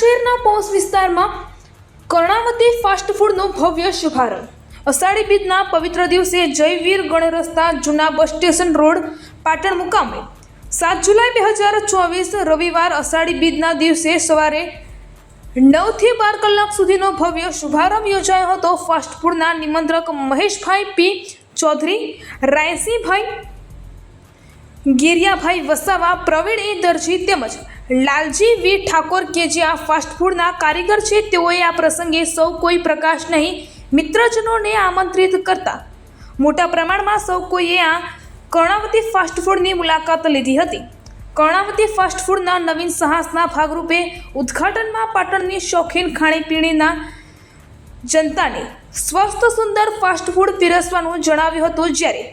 શહેરના પોસ વિસ્તારમાં કર્ણાવતી ફાસ્ટ ફૂડનો ભવ્ય શુભારંભ. અષાઢી બીજના પવિત્ર દિવસે જયવીર ગણ રસ્તા જૂના બસ સ્ટેશન રોડ પાટણ મુકામે. સાત જુલાઈ બે હજાર ચોવીસ રવિવાર અષાઢી બીજના દિવસે સવારે નવથી બાર કલાક સુધીનો ભવ્ય શુભારંભ યોજાયો હતો ફાસ્ટ ફૂડના નિમંત્રક મહેશભાઈ પી. ચૌધરી, રાયસિંહભાઈ ગિરિયાભાઈ વસાવા પ્રવીણ એ દરજી તેમજ લાલજી વી ઠાકોર કે જે આ ફાસ્ટફૂડના કારીગર છે, તેઓએ આ પ્રસંગે સૌ કોઈ પ્રકાશ નહીં, મિત્રજનોને આમંત્રિત કરતા. મોટા પ્રમાણમાં સૌ કોઈએ આ કર્ણાવતી ફાસ્ટફૂડની મુલાકાત લીધી હતી. કર્ણાવતી ફાસ્ટફૂડના નવીન સાહસના ભાગરૂપે ઉદ્ઘાટનમાં પાટણની શોખીન ખાણીપીણીના જનતાને સ્વસ્થ, સુંદર ફાસ્ટફૂડ પીરસવાનું જણાવ્યું હતું જ્યારે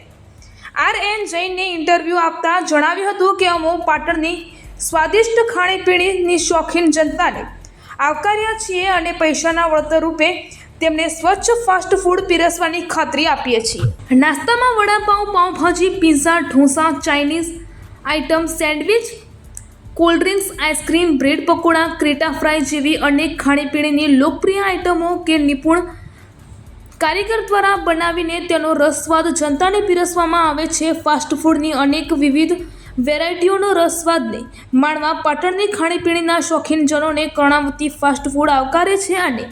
આર એન જૈનને ઇન્ટરવ્યૂ આપતા જણાવ્યું હતું કે અમો પાટણની સ્વાદિષ્ટ ખાણીપીણીની શોખીન જનતાને આવકાર્યા છીએ અને પૈસાના વળતર રૂપે તેમને સ્વચ્છ ફાસ્ટ ફૂડ પીરસવાની ખાતરી આપીએ છીએ. નાસ્તામાં vada pav, pav bhaji, pizza, dosa, Chinese item, sandwich, cold drinks ice cream bread pakora, Creta fry જેવી અનેક ખાણીપીણીની લોકપ્રિય આઇટમો કે નિપુણ કારીગર દ્વારા બનાવીને તેનો રસવાદ જનતાને પીરસવામાં આવે છે. ફાસ્ટ ફૂડની અનેક વિવિધ વેરાયટીઓનો રસવાદને માણવા પાટણની ખાણીપીણીના શોખીનજનોને કર્ણાવતી ફાસ્ટ ફૂડ આવકારે છે અને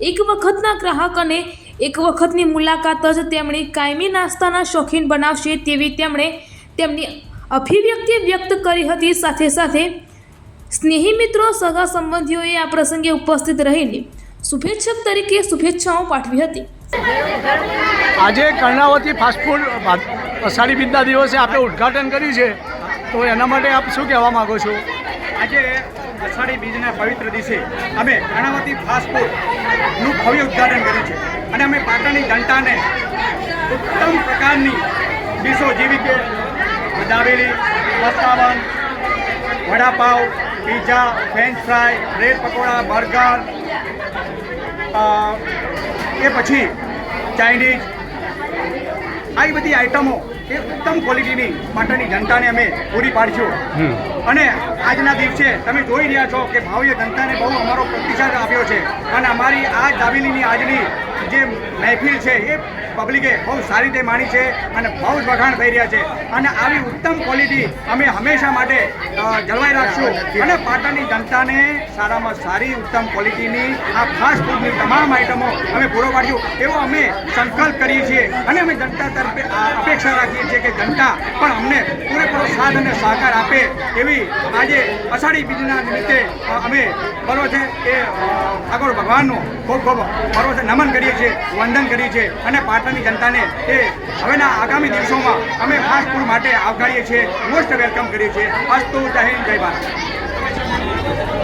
એક વખતના ગ્રાહક અને એક વખતની મુલાકાત જ તેમણે કાયમી નાસ્તાના શોખીન બનાવશે તેવી તેમણે તેમની અભિવ્યક્તિ વ્યક્ત કરી હતી. સાથે સાથે સ્નેહી મિત્રો, સગા સંબંધીઓએ આ પ્રસંગે ઉપસ્થિત રહીને શુભેચ્છક તરીકે શુભેચ્છાઓ પાઠવી હતી. આજે કર્ણાવતી ફાસ્ટફૂડ અષાઢી બીજના દિવસે આપણે ઉદ્ઘાટન કર્યું છે. તો એના માટે આપ શું કહેવા માગો છો? આજે અષાઢી બીજના પવિત્ર દિવસે અમે કર્ણાવતી ફાસ્ટફૂડનું ભવ્ય ઉદ્ઘાટન કર્યું છે. અને અમે પાટણની જનતાને ઉત્તમ પ્રકારની ડીશો જેવી કે dabeli પસ્તાવન vada pav, pizza, French fry, bread pakora, burger એ પછી ચાઇનીઝ આવી બધી આઇટમો એ ઉત્તમ ક્વોલિટીની પાટણની જનતાને અમે પૂરી પાડશું. અને આજના દિવસે તમે જોઈ રહ્યા છો કે ભાવ્ય જનતાને બહુ અમારો પ્રતિસાદ આપ્યો છે. અને અમારી આ દાબેલીની આજની જે મહેફિલ છે એ પબ્લિકે બહુ સારી રીતે માણી છે અને બહુ જ વખાણ થઈ રહ્યા છે. અને આવી ઉત્તમ ક્વોલિટી અમે હંમેશા માટે જળવાઈ રાખશું. અને પાટણની જનતાને સારામાં સારી ઉત્તમ ક્વોલિટીની આ ફાસ્ટ ફૂડની તમામ આઇટમો અમે પૂરો પાડ્યું. એવો અમે સંકલ્પ કરીએ છીએ. અને અમે જનતા તરફે અપેક્ષા રાખીએ છીએ કે જનતા પણ અમને પૂરેપૂરો સાથ અને સહકાર આપે એવી આજે અષાઢી બીજના નિમિત્તે અમે બરોબર છે એ ઠાકોર ભગવાનનું ખૂબ ખૂબ છે. નમન કરીએ છીએ, વંદન કરીએ છીએ. અને પાટણની જનતાને એ હવેના આગામી દિવસોમાં અમે ફાસ્ટ ફૂડ માટે આવકારીએ છીએ. મોસ્ટ વેલકમ કરીએ છીએ. અસ્તુ જય હિન્દ, જય ભારત.